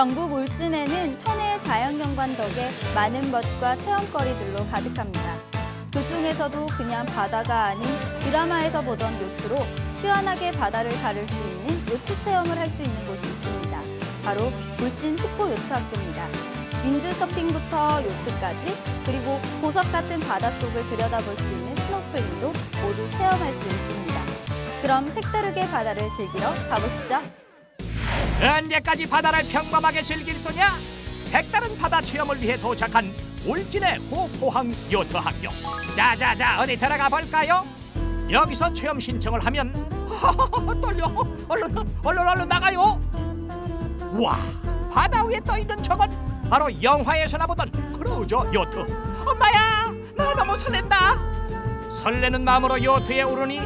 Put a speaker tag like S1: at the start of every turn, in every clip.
S1: 경북 울진에는 천혜의 자연경관 덕에 많은 멋과 체험거리들로 가득합니다. 그 중에서도 그냥 바다가 아닌 드라마에서 보던 요트로 시원하게 바다를 가를 수 있는 요트 체험을 할 수 있는 곳이 있습니다. 바로 울진 흑포 요트학교입니다. 윈드서핑부터 요트까지 그리고 보석 같은 바닷속을 들여다볼 수 있는 스노클링도 모두 체험할 수 있습니다. 그럼 색다르게 바다를 즐기러 가보시죠.
S2: 언제까지 바다를 평범하게 즐길 소냐? 색다른 바다 체험을 위해 도착한 울진의 호포항 요트 학교. 자자자 어디 들어가 볼까요? 여기서 체험 신청을 하면 떨려. 얼른 얼른 얼른 나가요. 와 바다 위에 떠 있는 저건 바로 영화에서나 보던 크루저 요트. 엄마야 나 너무 설렌다. 설레는 마음으로 요트에 오르니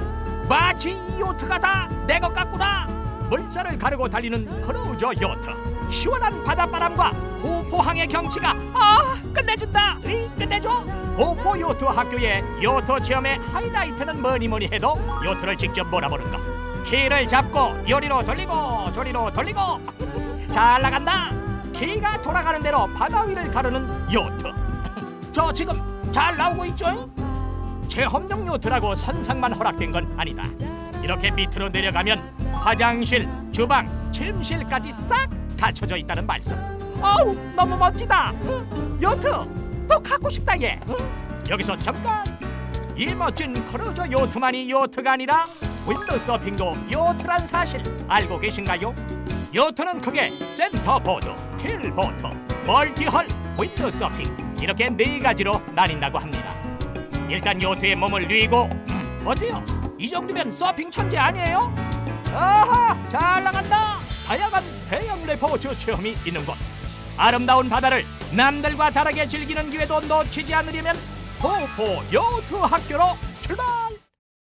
S2: 마치 이 요트가 다 내 것 같구나. 물살을 가르고 달리는 크루저 요트. 시원한 바닷바람과 호포항의 경치가 아 끝내준다. 이 끝내줘. 호포 요트 학교의 요트 체험의 하이라이트는 뭐니 뭐니 해도 요트를 직접 몰아보는 것. 키를 잡고 요리로 돌리고 조리로 돌리고 잘 나간다. 키가 돌아가는 대로 바다 위를 가르는 요트. 저 지금 잘 나오고 있죠? 체험용 요트라고 선상만 허락된 건 아니다. 이렇게 밑으로 내려가면 화장실, 주방, 침실까지 싹 갖춰져 있다는 말씀. 아우 너무 멋지다. 응? 요트 또 갖고 싶다 얘. 응? 여기서 잠깐 이 멋진 크루저 요트만이 요트가 아니라 윈도 서핑도 요트란 사실 알고 계신가요? 요트는 크게 센터보드, 킬보트, 멀티헐, 윈도 서핑 이렇게 네 가지로 나뉜다고 합니다. 일단 요트에 몸을 뉘고 음, 어때요? 이 정도면 서핑 천재 아니에요? 아하 잘 나간다 다양한 대형 레포츠 체험이 있는 곳 아름다운 바다를 남들과 다르게 즐기는 기회도 놓치지 않으려면 호포 요트 학교로 출발